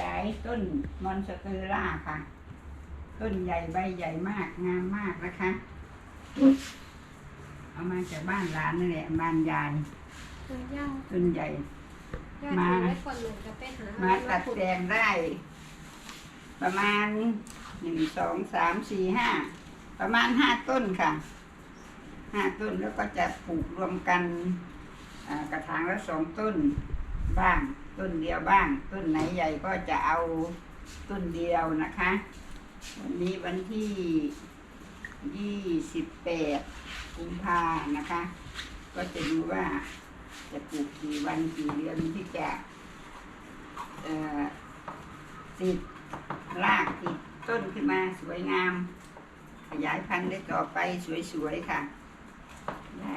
ยายต้นมอนสเตอร่าค่ะ ต้นใหญ่ใบใหญ่มากงามมากนะคะ เอามาจากบ้านร้านนั่นแหละบ้านยายย่าต้นใหญ่ ย่ามาถือไว้คนหนึ่งจะไปหามาตัดแต่งได้ ประมาณหนึ่งสองสามสี่ห้าประมาณห้าต้นค่ะห้าต้นแล้วก็จะปลูกรวมกันอ่ากระถางละสองต้นบ้าง ต้นเดียวบ้าง ต้นไหนใหญ่ก็จะเอาต้นเดียวนะคะ วันนี้วันที่ยี่สิบแปดกุมภานะคะ ก็จะดูว่าจะปลูกกี่วันกี่เดือนที่จะติดรากติดต้นขึ้นมาสวยงาม ขยายพันธุ์ได้ต่อไปสวยๆค่ะ ได้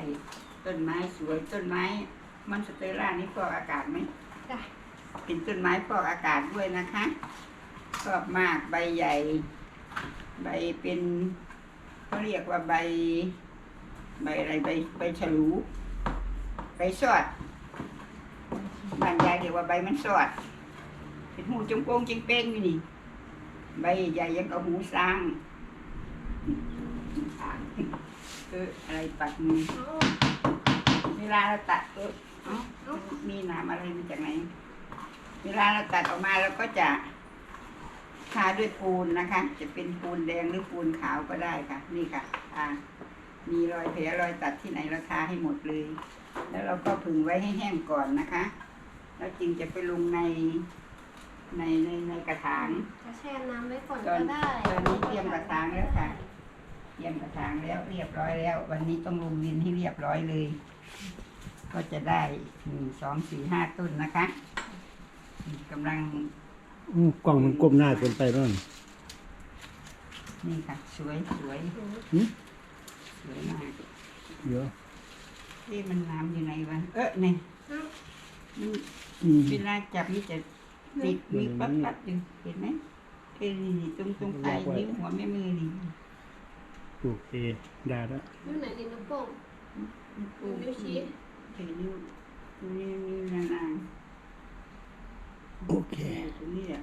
ต้นไม้สวยต้นไม้มันสเตอร่านี่ฟอกอากาศไหม จ้ะเป็นต้นไม้ฟอกอากาศด้วยนะคะชอบมากใบใหญ่ ใบเป็นเขาเรียกว่าใบ ใบอะไรใบใบฉลูใบสอดบ้านยายเรียกว่าใบมันสอด เป็นหูจงโปงจงเป้งอยู่นี่ ใบใหญ่ยังกับหูสร้างเอออะไรปักมือเอาเวลาเราตัด เออเอ้ามีหนามอะไรมาจากไหน เวลาเราตัดออกมาเราก็จะทาด้วยปูนนะคะ จะเป็นปูนแดงหรือปูนขาวก็ได้ค่ะ นี่ค่ะทามีรอยแผลรอยตัดที่ไหนเราทาให้หมดเลย แล้วเราก็ผึ่งไว้ให้แห้งก่อนนะคะ แล้วจึงจะไปลงในในในในกระถางจะแช่น้ำไว้ก่อนตอนก็ได้ตอนนี้เตรียมกระถางแล้วค่ะ เตรียมกระถางแล้วเรียบร้อยแล้ว วันนี้ต้องลงดินให้เรียบร้อยเลย ก็จะได้หนึ่งสองสี่ห้าต้นนะคะกำลังอืมกล้องมันก้มหน้าเกินไปบ้างนี่ค่ะ สวยสวยหืม สวยมากเดี๋ยวที่มันน้ำอยู่ไหนวะเออเนี่ยเอามันอืม เวลาจับนี่จะติดมีปัดปัดอยู่เห็นไหมเอ้ยนี่นี่ตรงตรงปลายนิ้วหัวแม่มือนี่โอเคได้แล้วอยู่ไหนดินน้ำโป่งปูนิ้วชี้ ถือนิ้วนิ้วนิ้วนางโอเคตรงนี้แหละ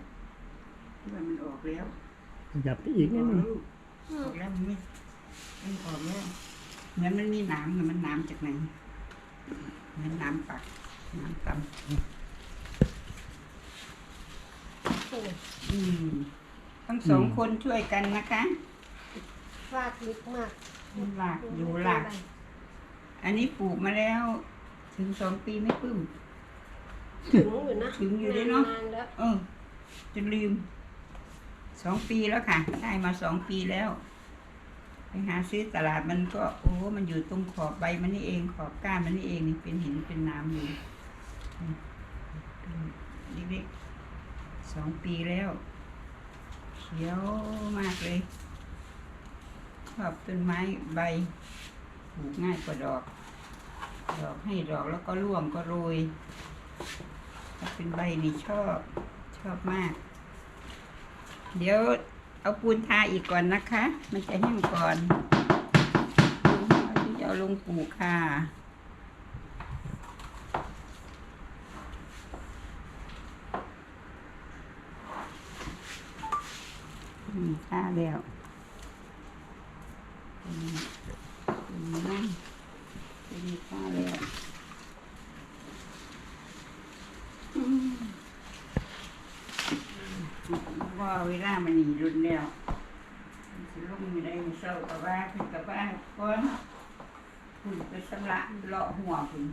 ที่ว่ามันออกแล้วขยับไปอีกอนิอดกนึงแล้วออกแล้วมันไม่มันออกแล้วเหมือนมันมีหน้ำเหมือนมันน้ำจากไหนเหมือนน้ำปักน้ำต่ำโอ้ยอืมทั้งสองคนช่วยกันนะคะรากลึกมากหลากอยู่หลาก อันนี้ปลูกมาแล้ว ถึงสองปีไม่ปึ้ม ถึงอยู่นะถึงอยู่ด้วยเนอะนานๆแล้วเออจนลืมสองปีแล้วค่ะ ได้มาสองปีแล้ว ไปหาซื้อตลาดมันก็โอ้ มันอยู่ตรงขอบใบมันนี่เองขอบก้านมันนี่เองนี่เป็นหินเป็นน้ำอยู่อืมเป็นเล็กๆสองปีแล้ว เขียวมากเลยชอบต้นไม้ใบปลูกง่ายกว่าดอก ดอกให้ดอกแล้วก็ร่วงก็โรยถ้าเป็นใบนี่ชอบชอบมาก เดี๋ยวเอาปูนทาอีกก่อนนะคะ มันจะแห้งก่อนที่จะเอาลงปลูกค่ะอืมทาแล้วอืมอืมนั่นอืมทาแล้ว ว่า เวลามันหนีรุนแล้วสิลงอยู่ในเศร้ากับว่าขึ้นกับว่าก้อนคุณไปสำละเลาะหัวคุณ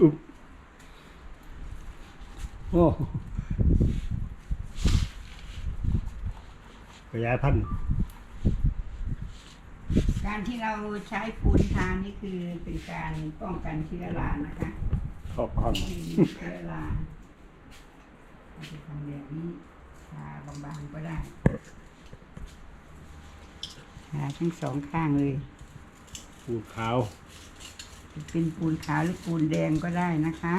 อุ๊บโอ้ขยายพันธุ์ การที่เราใช้ปูนทานี่คือเป็นการป้องกันเชื้อรานะคะขอบคุณไม่มีเชื้อราเราจะทำแบบนี้ทาบางๆก็ได้ทาทั้งสองข้างเลย ปูขาวจะเป็นปูนขาวหรือปูนแดงก็ได้นะคะ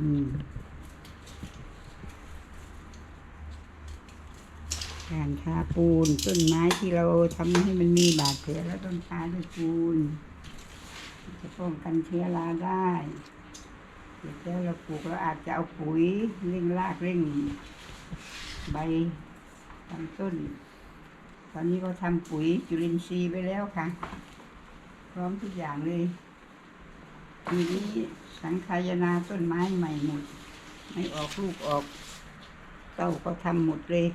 อืม การทาปูนต้นไม้ที่เราทำให้มันมีบาดแผลแล้วต้องทาด้วยปูน จะป้องกันเชื้อราได้เสร็จแล้วเราปลูกเราอาจจะเอาปุ๋ยเร่งรากเร่ง ใบลำต้น ตอนนี้ก็ทำปุ๋ยจุลินทรีย์ไปแล้วค่ะ พร้อมทุกอย่างเลยทีนี้สังขายนาต้นไม้ใหม่หมด ไม่ออกลูกออกเต้าก็ทำหมดเลย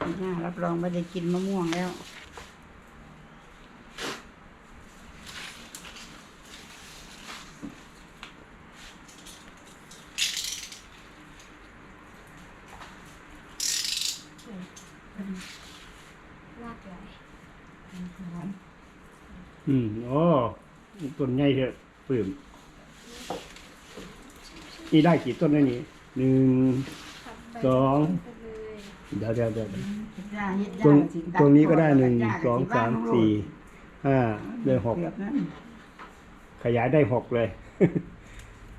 ปีหน้ารับรองไม่ได้กินมะม่วงแล้ว ลากไหลอืมโอ้ต้นใหญ่เถอะปลื้มนี่ได้กี่ต้นแล้วนี่หนึ่งขับไปสองไป เลยเดี๋ยวเดี๋ยวเดี๋ยวย่าเฮ็ดตรย่างสิตัดตรงนี้ก็ได้หนึ่งย่าสองสิสามบ้นสี่ห้าได้หกเกือบนั้นขยายได้หกเลย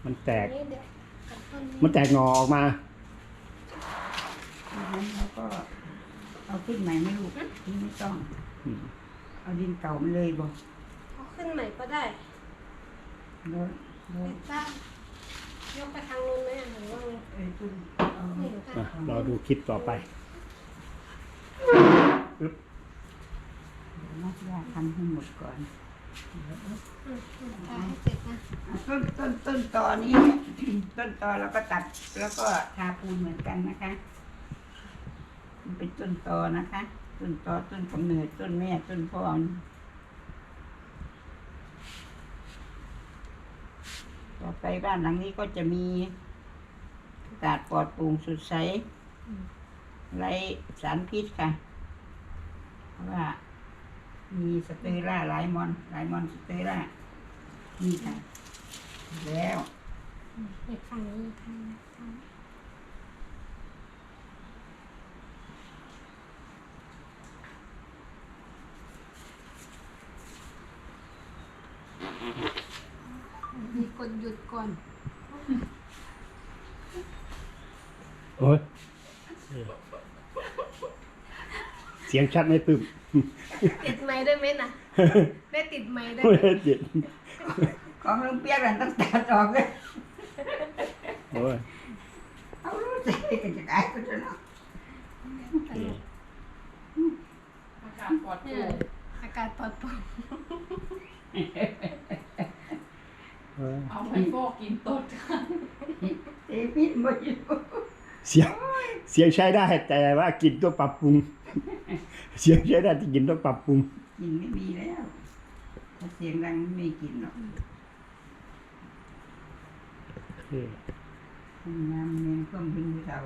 มันแตกนี่เดี๋ยวตัดต้นนี้มันแตกหนอออกมาดังนั้นเราก็เอาขึ้นใหม่ไม่ลูกนี่ไม่ต้องอืมเอาดินเก่ามันเลยบอกเอาขึ้นใหม่ก็ได้แล้วแล้วติดตั้ง ยกไปทางนู้นไหมอะหรือว่าไงเอ้ยคุณเอาไม่รู้อะค่ะรอดูคลิปต่อไปนักยาทำให้หมดก่อนอืมอืมทำให้เสร็จนะอะต้นต้นต้นตอนี้ ต้นตอเราก็ตัดแล้วก็ทาปูนเหมือนกันนะคะมันเป็นต้นตอนะคะ ต้นตอต้นกำเนิดต้นแม่ต้นพ่อ ต่อไปบ้านหลังนี้ก็จะมีอากาศปลอดโปร่งสดใสไร้สารพิษค่ะเพราะว่า มีสเตอร่าหลายมอนหลายมอนสเตอร่านี่ค่ะ แล้วอีกฝั่งนี้อีกฝั่งนี้ค่ะ มีกดหยุดก่อนโอ้ยเสียงชัดไหมปึ้มติดไม้ได้ไหมน่ะ ได้ติดไม้ได้ไม่ไหมได้เจ็ดของลุงเปียกนั่นต้องตัดออกเลยโอ้ยเอารู้สิกันจะได้ก็จะเนาะโอเคอากาศปลอดโปเอร่องอากาศปลอดโปร่ง เออเอาไปฟอกกินตดค่ะเอ้พิษหมดอยู่เสียงเสียงใช้ได้แต่ว่ากินต้องปรับปรุง เสียงใช้ได้แต่กินต้องปรับปรุงกินไม่มีแล้วถ้าเสียงดังไม่กินหรอกโอเคน้ำเมนก็เป็นผู้สาว